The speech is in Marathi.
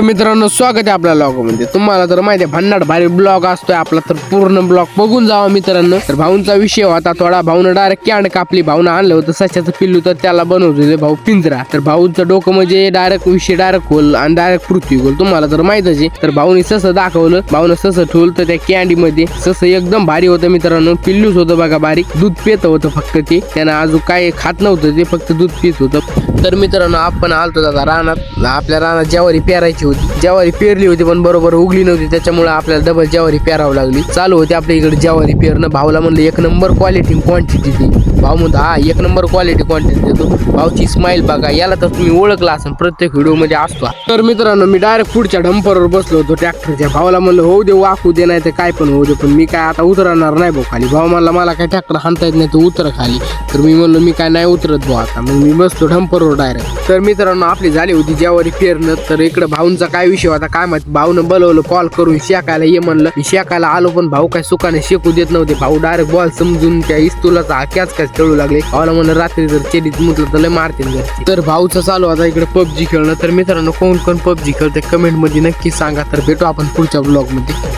तर मित्रांनो स्वागत आहे आपल्या ब्लॉगमध्ये तुम्हाला तर माहिती आहे भन्नाट भारी ब्लॉग असतोय. आपला तर पूर्ण ब्लॉग बघून जावा मित्रांनो. तर भाऊंचा विषय होता थोडा भाऊनं डायरेक्ट कॅन कापली. भाऊनं आणलं होतं सशाचं पिल्लू तर त्याला बनवत होते भाऊ पिंजरा. तर भाऊचं डोकं म्हणजे डायरेक्ट विषय डायरेक्ट खोल आणि डायरेक्ट पृथ्वी खोल. तुम्हाला तर माहितच आहे. तर भाऊनी ससं दाखवलं. भाऊनं ससं ठेवलं तर त्या कॅन्डी मध्ये ससं एकदम भारी होतं मित्रांनो. पिल्लूच होतं बघा बारीक. दूध पेत होतं फक्त ते. त्यानं अजून काय खात नव्हतं ते फक्त दूध पित होतं. तर मित्रांनो आपण आलतो दादा रानात. आपल्या रानात ज्वारी पेरायची होती. ज्वारी पेरली होती पण बरोबर उगली नव्हती. त्याच्यामुळे आपल्याला डबल ज्वारी पेरावं लागली. चालू होती आपल्या इकडे ज्वारी पेरणं. भाऊला म्हणलं एक नंबर क्वालिटी क्वांटिटी ती भाऊ म्हणतो हा एक नंबर क्वालिटी क्वांटिटी देतो. भाऊची स्माईल बघा याला तर तुम्ही ओळखला असेल. प्रत्येक व्हिडिओमध्ये असतो तर मित्रांनो मी डायरेक्ट पुढच्या डंपरवर बसलो होतो ट्रॅक्टरच्या भावाला म्हणलं होऊ दे वाकू दे नाही तर काय पण होऊ दे पण मी काय आता उतरणार नाही भाऊ खाली. भाऊ म्हणला मला काय ट्रॅक्टर हाणता येत नाही तर उतर खाली. तर मी म्हणलो मी काय नाही उतरत भाऊ आता. मग मी बसलो डंपरवर डायरेक्ट तर मित्रांनो आपली झाली होती ज्यावरी पेरणं. तर इकडे भाऊंचा काय विषय होता काय माहिती? भाऊनं बोलवलं कॉल करून शेकायला ये म्हणलं. मी शेकायला आलो पण भाऊ काय सुखाने शेकू देत नव्हते. भाऊ डायरेक्ट बॉल समजून त्या इस्तुलाचा कॅच काय खेळू लागले. भाऊला म्हणलं रात्री जर चेडीत म्हटलं तर लय मारतील तर भाऊचं चालू आता इकडे पबजी खेळणं. तर मित्रांनो कोण कोण पबजी खेळते कमेंटमध्ये नक्की सांगा. तर भेटू आपण पुढच्या ब्लॉगमध्ये.